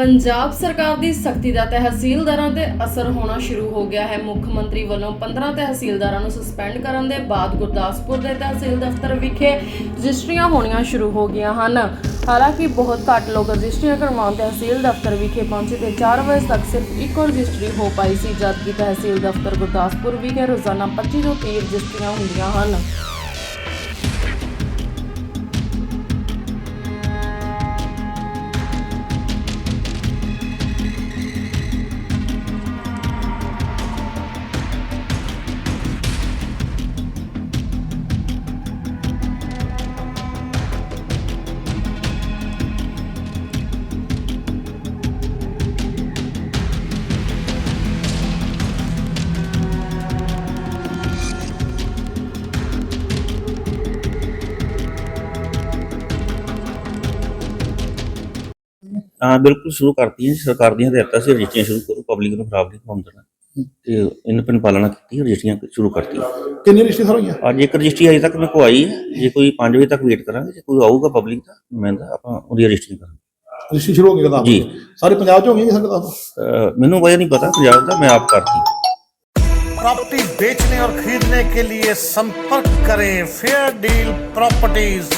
ਪੰਜਾਬ ਸਰਕਾਰ ਦੀ ਸਖਤੀ ਦਾ ਤਹਿਸੀਲਦਾਰਾਂ ਤੇ ਅਸਰ ਹੋਣਾ ਸ਼ੁਰੂ ਹੋ ਗਿਆ ਹੈ। ਮੁੱਖ ਮੰਤਰੀ ਵੱਲੋਂ 15 ਤਹਿਸੀਲਦਾਰਾਂ ਨੂੰ ਸਸਪੈਂਡ ਕਰਨ ਦੇ ਬਾਅਦ ਗੁਰਦਾਸਪੁਰ ਦੇ ਤਹਿਸੀਲ ਦਫ਼ਤਰ ਵਿਖੇ ਰਜਿਸਟਰੀਆਂ ਹੋਣੀਆਂ ਸ਼ੁਰੂ ਹੋ ਗਈਆਂ ਹਨ। ਹਾਲਾਂਕਿ ਬਹੁਤ ਘੱਟ ਲੋਕ ਰਜਿਸਟਰੀਆਂ ਕਰਵਾਉਣ ਤਹਿਸੀਲ ਦਫ਼ਤਰ ਵਿਖੇ ਪਹੁੰਚੇ ਤੇ 4 ਵਜੇ ਤੱਕ ਸਿਰਫ ਇੱਕੋ ਰਜਿਸਟਰੀ ਹੋ ਪਾਈ ਸੀ, ਜਦਕਿ ਤਹਿਸੀਲ ਦਫ਼ਤਰ ਗੁਰਦਾਸਪੁਰ ਵਿਖੇ ਰੋਜ਼ਾਨਾ 25 ਤੋਂ 30 ਰਜਿਸਟਰੀਆਂ ਹੁੰਦੀਆਂ ਹਨ। ਹਾਂ ਬਿਲਕੁਲ ਸ਼ੁਰੂ ਕਰਤੀ ਹੈ ਸਰਕਾਰ ਦੀਆਂ ਹਦਾਇਤਾਂ ਸੀ ਰਜਿਸਟਰੀਆਂ ਸ਼ੁਰੂ ਕਰੋ ਪਬਲਿਕ ਨੂੰ ਖਰਾਬ ਨਹੀਂ ਹੋਣ ਦੇਣਾ ਤੇ ਇਹਨਾਂ ਪਿੰਨ ਪਾਲਣਾ ਕੀਤੀ ਰਜਿਸਟਰੀਆਂ ਸ਼ੁਰੂ ਕਰਤੀ ਕਿੰਨੀ ਰਜਿਸਟਰੀ ਸਰ ਹੋਈਆਂ ਅੱਜ ਇੱਕ ਰਜਿਸਟਰੀ ਅਜੇ ਤੱਕ ਮੇਰੇ ਕੋ ਆਈ ਹੈ ਜੇ ਕੋਈ 5 ਵਜੇ ਤੱਕ ਵੇਟ ਕਰਾਂਗੇ ਜੇ ਕੋਈ ਆਊਗਾ ਪਬਲਿਕ ਦਾ ਮੈਂ ਤਾਂ ਆਪਾਂ ਉਹਦੀ ਰਜਿਸਟਰੀ ਕਰਾਂਗੇ ਰਜਿਸਟਰੀ ਸ਼ੁਰੂ ਹੋ ਗਈ ਕਿਤਾਬ ਜੀ। ਸਾਰੇ ਪੰਜਾਬ ਚ ਹੋ ਗਈਆਂ ਜੀ ਸਰ ਕਿਤਾਬ ਅਹ ਮੈਨੂੰ ਵਜ੍ਹਾ ਨਹੀਂ ਪਤਾ ਪੰਜਾਬ ਦਾ ਮੈਂ ਆਪ ਕਰਤੀ प्रॉपर्टी बेचने और खरीदने के लिए संपर्क करें फेयर डील प्रॉपर्टीज